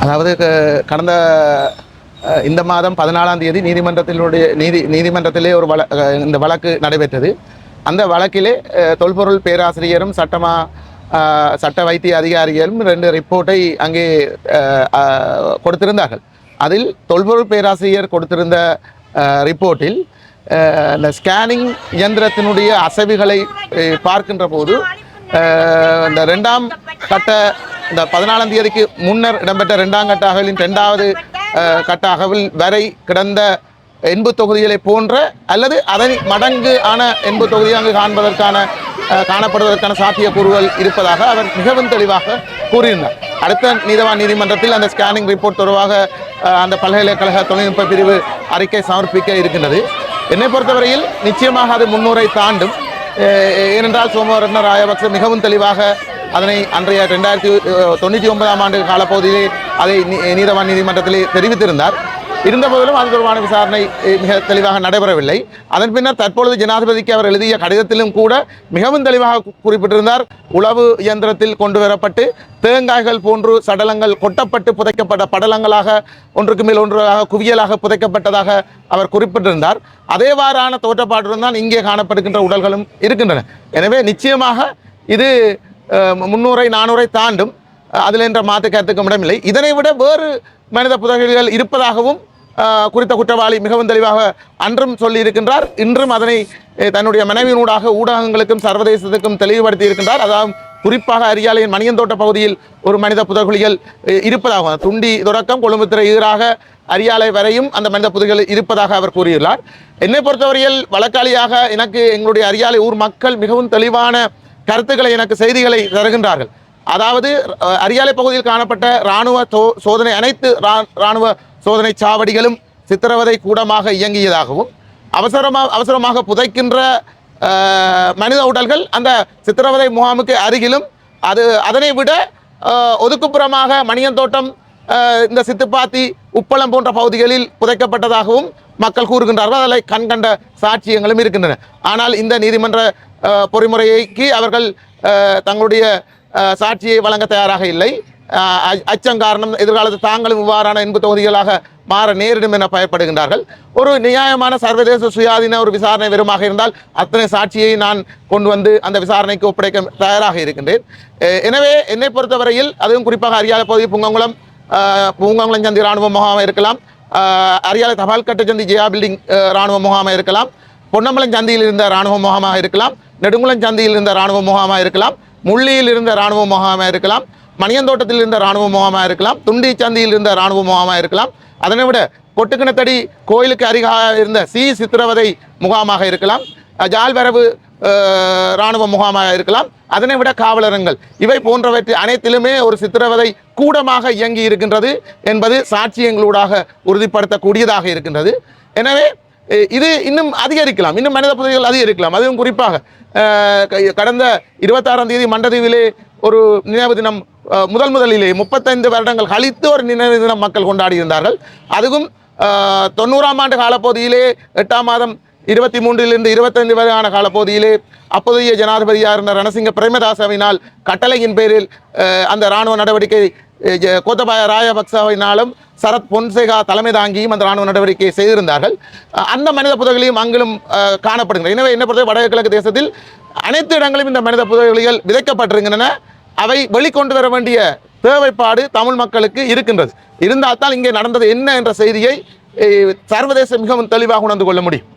அதாவது க- கடந்த இந்த மாதம் பதினாலாம் தேதி நீதிமன்றத்தினுடைய நீதி நீதிமன்றத்திலே ஒரு வழ இந்த வழக்கு நடைபெற்றது. அந்த வழக்கிலே தொல்பொருள் பேராசிரியரும் சட்டமா சட்ட வைத்திய அதிகாரிகளும் ரெண்டு ரிப்போர்ட்டை அங்கே கொடுத்திருந்தார்கள். அதில் தொல்பொருள் பேராசிரியர் கொடுத்திருந்த ரிப்போர்ட்டில் இந்த ஸ்கேனிங் இயந்திரத்தினுடைய அசைவுகளை பார்க்கின்ற போது இந்த ரெண்டாம் கட்ட இந்த பதினாலாம் தேதிக்கு முன்னர் இடம்பெற்ற இரண்டாம் கட்ட அகவலின் இரண்டாவது கட்ட அகவில் வரை கிடந்த எண்பு தொகுதிகளை போன்ற அல்லது அதன் மடங்கு ஆன எண்பு தொகுதி அங்கு காண்பதற்கான காணப்படுவதற்கான சாத்தியக்கூறுகள் இருப்பதாக அவர் மிகவும் தெளிவாக கூறியிருந்தார். அடுத்த நீதவான் நீதிமன்றத்தில் அந்த ஸ்கேனிங் ரிப்போர்ட் தொடர்பாக அந்த பல்கலைக்கழக தொழில்நுட்ப பிரிவு அறிக்கை சமர்ப்பிக்க இருக்கின்றது. என்னை பொறுத்தவரையில் நிச்சயமாக அது முன்னூரை தாண்டும். ஏனென்றால் சோமவரட்ன ராயபக்ச மிகவும் தெளிவாக அதனை அன்றைய ரெண்டாயிரத்தி தொண்ணூற்றி ஒன்பதாம் ஆண்டு காலப்பகுதியிலே அதை நீ- நீதவான் நீதிமன்றத்திலே தெரிவித்திருந்தார். இருந்தபோதிலும் அது தொடர்பான விசாரணை மிக தெளிவாக நடைபெறவில்லை. அதன் பின்னர் தற்பொழுது ஜனாதிபதிக்கு அவர் எழுதிய கடிதத்திலும் கூட மிகவும் தெளிவாக குறிப்பிட்டிருந்தார். உளவு இயந்திரத்தில் கொண்டு வரப்பட்டு தேங்காய்கள் போன்று சடலங்கள் கொட்டப்பட்டு புதைக்கப்பட்ட படலங்களாக ஒன்றுக்கு மேல் ஒன்றாக குவியலாக புதைக்கப்பட்டதாக அவர் குறிப்பிட்டிருந்தார். அதேவாறான தோற்றப்பாட்டுடன் தான் இங்கே காணப்படுகின்ற உடல்களும் இருக்கின்றன. எனவே நிச்சயமாக இது முந்நூறை நானூறை தாண்டும் அதில் என்ற மாற்று கருத்துக்கும் இடமில்லை. இதனை விட வேறு மனித புதைகுழிகள் இருப்பதாகவும் குறித்த குற்றவாளி மிகவும் தெளிவாக அன்றும் சொல்லியிருக்கின்றார். இன்றும் அதனை தன்னுடைய மனைவியினூடாக ஊடகங்களுக்கும் சர்வதேசத்துக்கும் தெளிவுபடுத்தி இருக்கின்றார் அதாவது குறிப்பாக அரியாலையின் மணியந்தோட்ட பகுதியில் ஒரு மனித புதகுலிகள் அஹ், இருப்பதாகவும் துண்டி தொடக்கம் கொழும்புத்துறை எதிராக அரியாலை வரையும் அந்த மனித புதைகள் இருப்பதாக அவர் கூறியுள்ளார். என்னை பொறுத்தவரையில் வழக்காளியாக எனக்கு எங்களுடைய அரியாலை ஊர் மக்கள் மிகவும் தெளிவான கருத்துக்களை எனக்கு செய்திகளை தருகின்றார்கள். அதாவது அரியாலை பகுதியில் காணப்பட்ட இராணுவ சோதனை அனைத்து ரா- இராணுவ சோதனை சாவடிகளும் சித்திரவதை கூடமாக இயங்கியதாகவும் அவசரமாக அவசரமாக புதைக்கின்ற மனித உடல்கள் அந்த சித்திரவதை முகாமுக்கு அருகிலும் அது அதனை விட ஒதுக்குப்புறமாக மணியந்தோட்டம் இந்த சித்துப்பாத்தி உப்பளம் போன்ற பகுதிகளில் புதைக்கப்பட்டதாகவும் மக்கள் கூறுகின்றார்கள். அதில் கண்கண்ட சாட்சியங்களும் இருக்கின்றன. ஆனால் இந்த நீதிமன்ற பொறிமுறைக்கு அவர்கள் தங்களுடைய சாட்சியை வழங்க தயாராக இல்லை. அச்சம் காரணம் எதிர்காலத்தில் தாங்களும் இவ்வாறான இன்பு தொகுதிகளாக மாற நேரிடும் என பயப்படுகின்றார்கள். ஒரு நியாயமான சர்வதேச சுயாதீன ஒரு விசாரணை வெறுமாக இருந்தால் அத்தனை சாட்சியை நான் கொண்டு வந்து அந்த விசாரணைக்கு ஒப்படைக்க தயாராக இருக்கின்றேன். எனவே என்னை பொறுத்தவரையில் அதுவும் குறிப்பாக அறியாத பகுதி புங்கங்குளம் அஹ், சந்தி இராணுவ முகாமாக இருக்கலாம். அரியாலை தபால் கட்டச்சந்தி ஜெயா பில்டிங் அஹ், இராணுவ முகாமாக இருக்கலாம். பொன்னம்பலம் சந்தியில் இருந்த இராணுவ முகாமாக இருக்கலாம். நெடுங்குளம் சந்தியில் இருந்த இராணுவ முகாமாக இருக்கலாம். முள்ளியில் இருந்த இராணுவ முகாமாக இருக்கலாம். மணியந்தோட்டத்தில் இருந்த இராணுவ முகாமாக இருக்கலாம். துண்டி சந்தியில் இருந்த இராணுவ முகாமாக இருக்கலாம். அதனை விட கொட்டுக்கிணத்தடி கோயிலுக்கு அருகாக இருந்த சி சித்திரவதை முகாமாக இருக்கலாம். ஜால்வரவு இராணுவ முகாமாக இருக்கலாம். அதனை விட காவலரங்கள். இவை போன்றவற்றை அனைத்திலுமே ஒரு சித்திரவதை கூடமாக இயங்கி இருக்கின்றது என்பது சாட்சியங்களூடாக உறுதிப்படுத்தக்கூடியதாக இருக்கின்றது. எனவே இது இன்னும் அதிகரிக்கலாம். இன்னும் மனித புதைகள் அதிகரிக்கலாம். அதுவும் குறிப்பாக கடந்த இருபத்தாறாம் தேதி மண்டதீவிலே ஒரு நினைவு தினம் முதல் முதலிலே முப்பத்தைந்து வருடங்கள் கழித்து ஒரு நினைவு தினம் மக்கள் கொண்டாடி இருந்தார்கள். அதுவும் தொண்ணூறாம் ஆண்டு காலப்பகுதியிலே எட்டாம் மாதம் இருபத்தி மூன்றிலிருந்து இருபத்தைந்து வரையான காலப்பகுதியிலே அப்போதைய ஜனாதிபதியாக இருந்த ரணசிங்க பிரேமதாசவினால் கட்டளையின் பேரில் அந்த இராணுவ நடவடிக்கை கோத்தபாய ராயபக்சவினாலும் சரத் பொன்சேகா தலைமை தாங்கியும் அந்த இராணுவ நடவடிக்கையை செய்திருந்தார்கள். அந்த மனித புதைகளையும் அங்கிலும் காணப்படுகின்றன. எனவே என்ன பொறுத்த வடகிழக்கு கிழக்கு தேசத்தில் அனைத்து இடங்களிலும் இந்த மனித புதைகள் விதைக்கப்பட்டிருக்கின்றன. அவை வெளிக்கொண்டு வர வேண்டிய தேவைப்பாடு தமிழ் மக்களுக்கு இருக்கின்றது. இருந்தால் தான் இங்கே நடந்தது என்ன என்ற செய்தியை சர்வதேச சர்வதேசம் மிகவும் தெளிவாக உணர்ந்து கொள்ள முடியும்.